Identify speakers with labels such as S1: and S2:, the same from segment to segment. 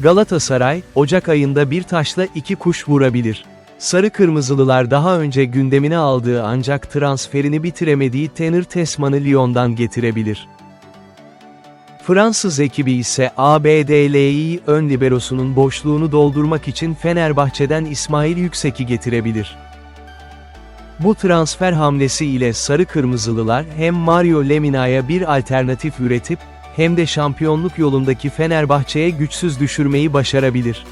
S1: Galatasaray, Ocak ayında bir taşla iki kuş vurabilir. Sarı Kırmızılılar daha önce gündemine aldığı ancak transferini bitiremediği Tenir Tesman'ı Lyon'dan getirebilir. Fransız ekibi ise ABDLİ ön liberosunun boşluğunu doldurmak için Fenerbahçe'den İsmail Yüksek'i getirebilir. Bu transfer hamlesi ile Sarı Kırmızılılar hem Mario Lemina'ya bir alternatif üretip, hem de şampiyonluk yolundaki Fenerbahçe'ye güçsüz düşürmeyi başarabilir.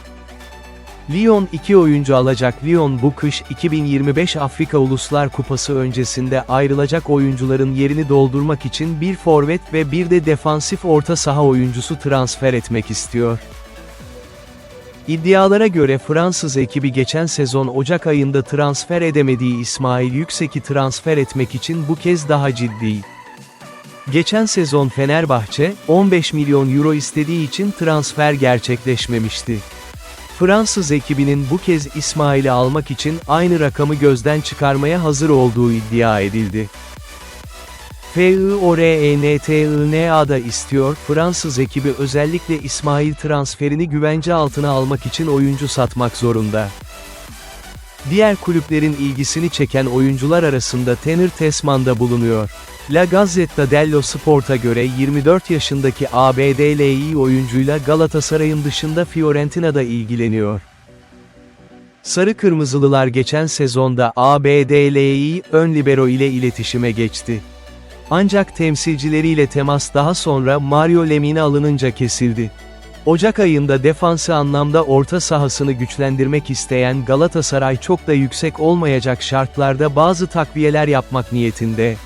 S1: Lyon 2 oyuncu alacak Lyon bu kış 2025 Afrika Uluslar Kupası öncesinde ayrılacak oyuncuların yerini doldurmak için bir forvet ve bir de defansif orta saha oyuncusu transfer etmek istiyor. İddialara göre Fransız ekibi geçen sezon Ocak ayında transfer edemediği İsmail Yüksek'i transfer etmek için bu kez daha ciddi. Geçen sezon Fenerbahçe, 15 milyon euro istediği için transfer gerçekleşmemişti. Fransız ekibinin bu kez İsmail'i almak için aynı rakamı gözden çıkarmaya hazır olduğu iddia edildi. FIORENTINA da istiyor, Fransız ekibi özellikle İsmail transferini güvence altına almak için oyuncu satmak zorunda. Diğer kulüplerin ilgisini çeken oyuncular arasında Tenir Tesman da bulunuyor. La Gazzetta dello Sport'a göre 24 yaşındaki ABD'li oyuncuyla Galatasaray'ın dışında Fiorentina'da ilgileniyor. Sarı Kırmızılılar geçen sezonda ABD'li ön libero ile iletişime geçti. Ancak temsilcileriyle temas daha sonra Mario Lemina alınınca kesildi. Ocak ayında defansı anlamda orta sahasını güçlendirmek isteyen Galatasaray çok da yüksek olmayacak şartlarda bazı takviyeler yapmak niyetinde.